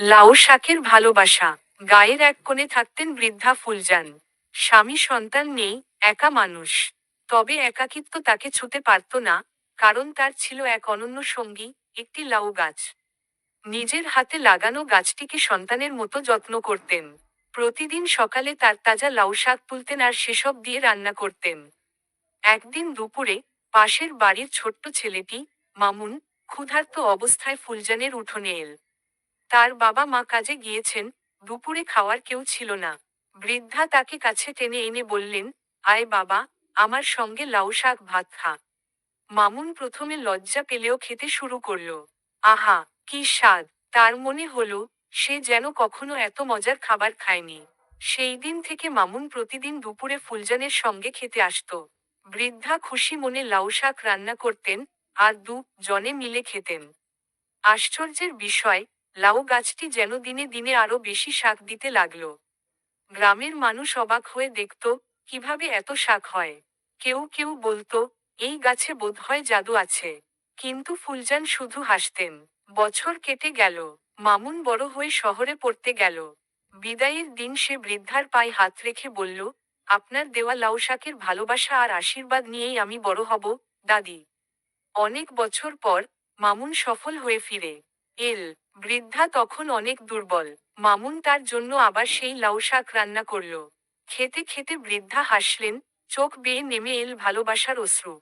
লাউ শাকের ভালোবাসা। গায়ের এক কোণে থাকতেন বৃদ্ধা ফুলজান। স্বামী সন্তান নেই, একা মানুষ। তবে একাকিত্ব তাকে ছুতে পারত না, কারণ তার ছিল এক অনন্য সঙ্গী, একটি লাউ গাছ। নিজের হাতে লাগানো গাছটিকে সন্তানের মতো যত্ন করতেন। প্রতিদিন সকালে তার তাজা লাউ শাক তুলতেন আর সেসব দিয়ে রান্না করতেন। একদিন দুপুরে পাশের বাড়ির ছোট্ট ছেলেটি, মামুন, ক্ষুধার্ত অবস্থায় ফুলজানের উঠোনে এল। তার বাবা মা কাজে গিয়েছেন, দুপুরে খাওয়ার কেউ ছিল না। বৃদ্ধা তাকে কাছে টেনে এনে বললেন, আয় বাবা, আমার সঙ্গে লাউ শাক ভাত খা। মামুন প্রথমে লজ্জা পেলেও খেতে শুরু করল। আহা, কি স্বাদ! তার মনে হল, সে যেন কখনো এত মজার খাবার খায়নি। সেই দিন থেকে মামুন প্রতিদিন দুপুরে ফুলজানের সঙ্গে খেতে আসত। বৃদ্ধা খুশি মনে লাউ শাক রান্না করতেন আর দু জনে মিলে খেতেন। আশ্চর্যের বিষয় লাউ গাছটি যেন দিনে দিনে আরও বেশি শাক দিতে লাগল। গ্রামের মানুষ অবাক হয়ে দেখত, কীভাবে এত শাক হয়। কেউ কেউ বলতো, এই গাছে বোধহয় জাদু আছে। কিন্তু ফুলজান শুধু হাসতেন। বছর কেটে গেল। মামুন বড় হয়ে শহরে পড়তে গেল। বিদায়ের দিন সে বৃদ্ধার পায়ে হাত রেখে বলল, আপনার দেওয়া লাউ শাকের ভালোবাসা আর আশীর্বাদ নিয়েই আমি বড় হব, দাদি। অনেক বছর পর মামুন সফল হয়ে ফিরে। এল, বৃদ্ধা তখন অনেক দুর্বল। মামুন তার জন্য আবার সেই লাউ শাক রান্না করল। খেতে খেতে বৃদ্ধা হাসলেন, চোখ বেয়ে নেমে এল ভালোবাসার অশ্রু।